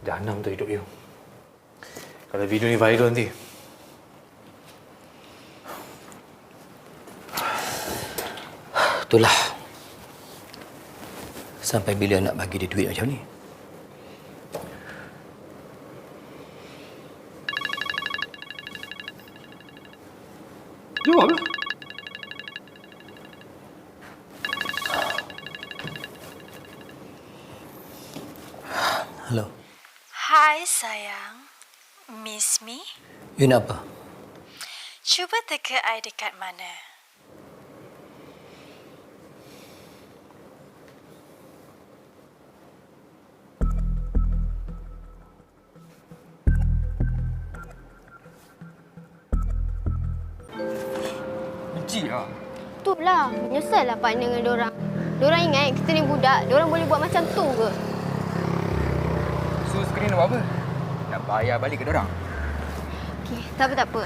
Jahanam tu hidup you. Kalau video ni viral nanti. Itulah. Sampai bila nak bagi dia duit macam ni? Jawablah. Hello. Hai sayang, miss me? You nak apa? Cuba teka I dekat mana. Benci lah. Itulah, menyesal lah partner dengan diorang. Diorang ingat kita ni budak, diorang boleh buat macam tu ke? So sekarang nak buat apa? Nak bayar balik ke dorang? Okey, tak apa tak apa.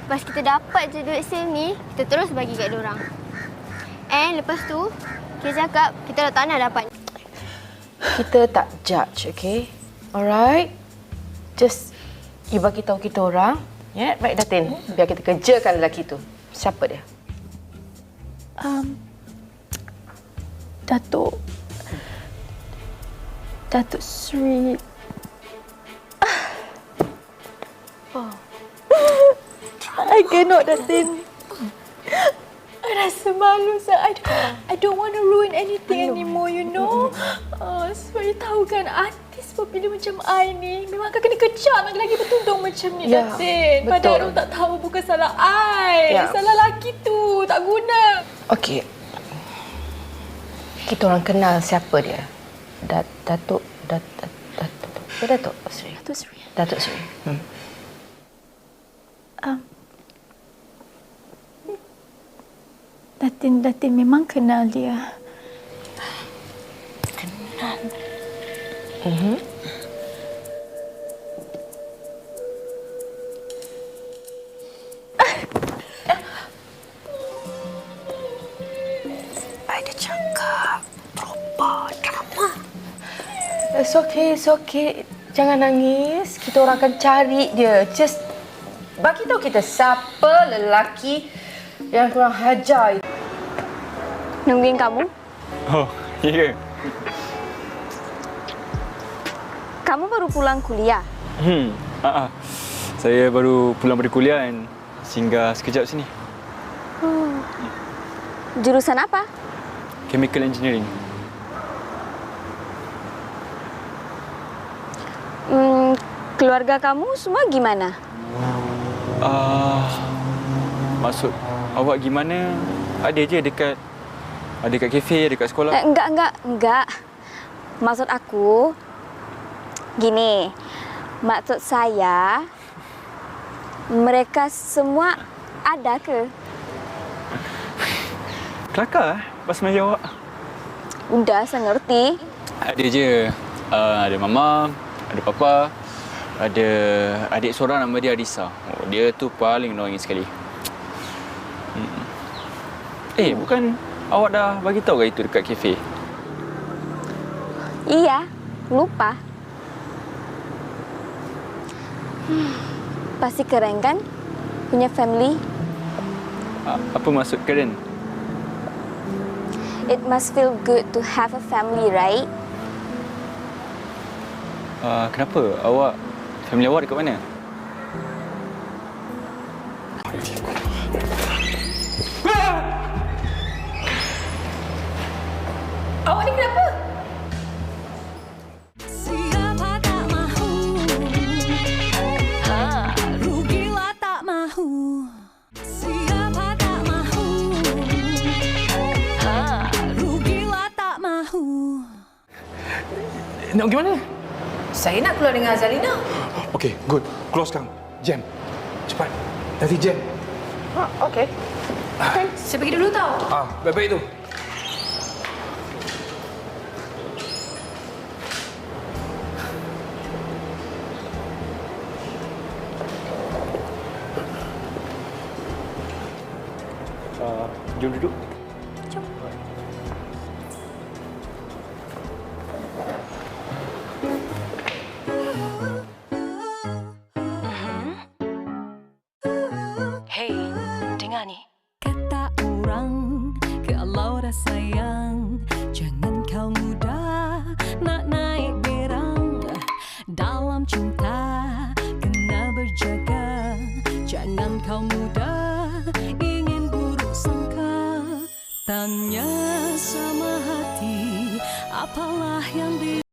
Lepas kita dapat je duit sale ni, kita terus bagi kat diorang. And lepas tu, kita cakap kita dah tak nak dapat. Kita tak judge, okay? Alright? Just you bagi tahu kita orang. Ya, yeah? baik Datin. Biar kita kerjakan lelaki tu. Siapa dia? Um, Datuk Datuk Sri I cannot Datin I rasa malu sah. I, I don't want to ruin anything anymore you know uh, Sebab you tahu kan artis popular macam I ni Memang akan kena kecam lagi-lagi bertudung macam ni Ya, Datin Padahal orang tak tahu bukan salah I Ya. Salah laki tu tak guna Okey. Kita orang kenal siapa dia. Dat, Datuk Dat, Dat, Datuk. Dia Datuk Sri. Datuk Sri Datuk Sri. Hmm. Um, Datin, Datin memang kenal dia. Mhm. Cakap proper drama. It's okay, it's okay. Jangan nangis. Kita orang akan cari dia. Just bagi tahu kita siapa lelaki yang kurang hajar itu. Nungguin kamu? Oh, ya ke? Kamu baru pulang kuliah. Hmm, ah, ah. Saya baru pulang dari kuliah dan singgah sekejap sini. Jurusan apa? Chemical Engineering. Hmm, keluarga kamu semua gimana? Ah, maksud awak gimana? Ada je dekat ada dekat kafe, dekat sekolah. Eh, enggak, enggak, enggak. Maksud aku, gini. Maksud saya, mereka semua ada ke? Kelakar eh, bahasa Melayu awak. Udah, saya ngerti. Ada je. Uh, ada mama, ada papa, ada adik seorang nama dia Adisa. Oh, dia tu paling annoying sekali. Hmm. Eh, bukan awak dah bagi tahu ke itu dekat kafe? Iya, lupa. Hmm, pasti keren kan? Punya family. Apa maksud keren? It must feel good to have a family, right? Uh, kenapa? Awak, family awak dekat mana? Awak ni kenapa? Siapa tak mahu ha, Rugilah tak mahu Siapa tak mahu ha, Rugilah tak mahu Nak pergi mana? Saya nak keluar dengan Azalina. Okey, good. Keluar sekarang. Jam. Cepat. Nanti jam. Ha, okey. Saya pergi dulu tau. Ah, baik-baik tu. Uh, jom duduk. Dah sayang Jangan kau mudah nak naik berang. Dalam cinta kena berjaga Jangan kau mudah ingin buruk sangka. Tanya sama hati apalah yang di